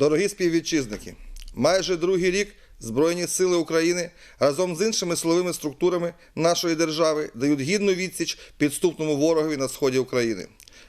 Дорогі співвітчизники, майже другий рік Збройні сили України разом з іншими силовими структурами нашої держави дають гідну відсіч підступному ворогові на сході України.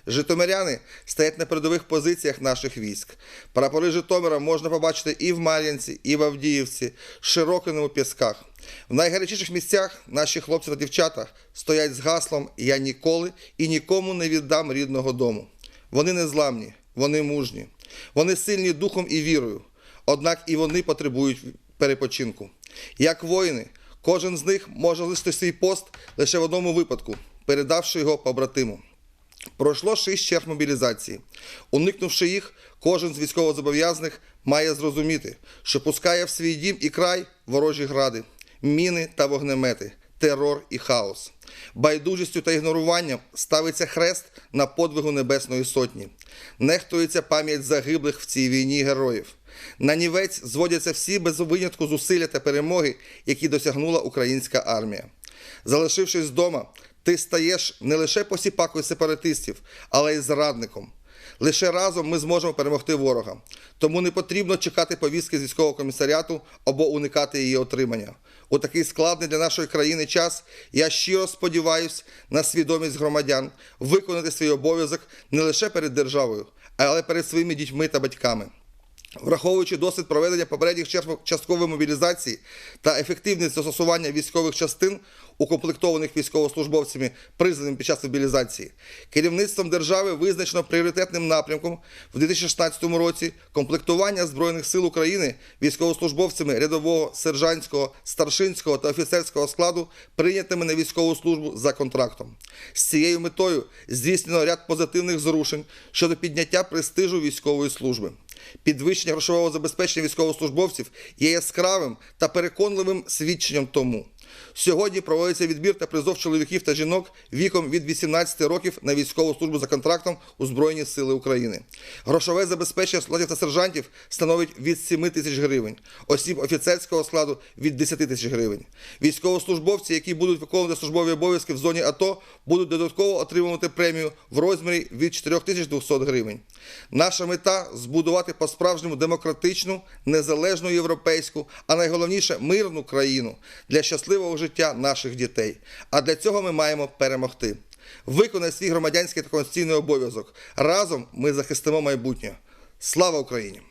Житомиряни стоять на передових позиціях наших військ. Прапори Житомира можна побачити і в Мар'янці, і в Авдіївці, Широкиному Пісках. В найгарячіших місцях наші хлопці та дівчата стоять з гаслом Я ніколи і нікому не віддам рідного дому. Вони незламні, вони мужні, вони сильні духом і вірою. Однак і вони потребують перепочинку. Як воїни, кожен з них може залишити свій пост лише в одному випадку, передавши його побратиму. Пройшло шість черг мобілізації. Уникнувши їх, кожен з військовозобов'язаних має зрозуміти, що пускає в свій дім і край ворожі гради, міни та вогнемети, терор і хаос. Байдужістю та ігноруванням ставиться хрест на подвигу Небесної Сотні. Нехтується пам'ять загиблих в цій війні героїв. На нівець зводяться всі без винятку зусилля та перемоги, які досягнула українська армія. Залишившись вдома, ти стаєш не лише посіпакою сепаратистів, але й зрадником. Лише разом ми зможемо перемогти ворога. Тому не потрібно чекати повістки з військового комісаріату або уникати її отримання. У такий складний для нашої країни час я щиро сподіваюся на свідомість громадян виконати свій обов'язок не лише перед державою, але перед своїми дітьми та батьками. Враховуючи досвід проведення попередніх часткової мобілізації та ефективність застосування військових частин, укомплектованих військовослужбовцями, призваними під час мобілізації, керівництвом держави визначено пріоритетним напрямком в 2016 році комплектування Збройних сил України військовослужбовцями рядового, сержантського, старшинського та офіцерського складу, прийнятими на військову службу за контрактом. З цією метою здійснено ряд позитивних зрушень щодо підняття престижу військової служби. Підвищення грошового забезпечення військовослужбовців є яскравим та переконливим свідченням тому. Сьогодні проводиться відбір та призов чоловіків та жінок віком від 18 років на військову службу за контрактом у Збройні Сили України. Грошове забезпечення солдатів та сержантів становить від 7 тисяч гривень, осіб офіцерського складу від 10 тисяч гривень. Військовослужбовці, які будуть виконувати службові обов'язки в зоні АТО, будуть додатково отримувати премію в розмірі від 4200 гривень. Наша мета збудувати по-справжньому демократичну, незалежну європейську, а найголовніше мирну країну для щасливого життя наших дітей. А для цього ми маємо перемогти. Виконай свій громадянський та конституційний обов'язок. Разом ми захистимо майбутнє. Слава Україні!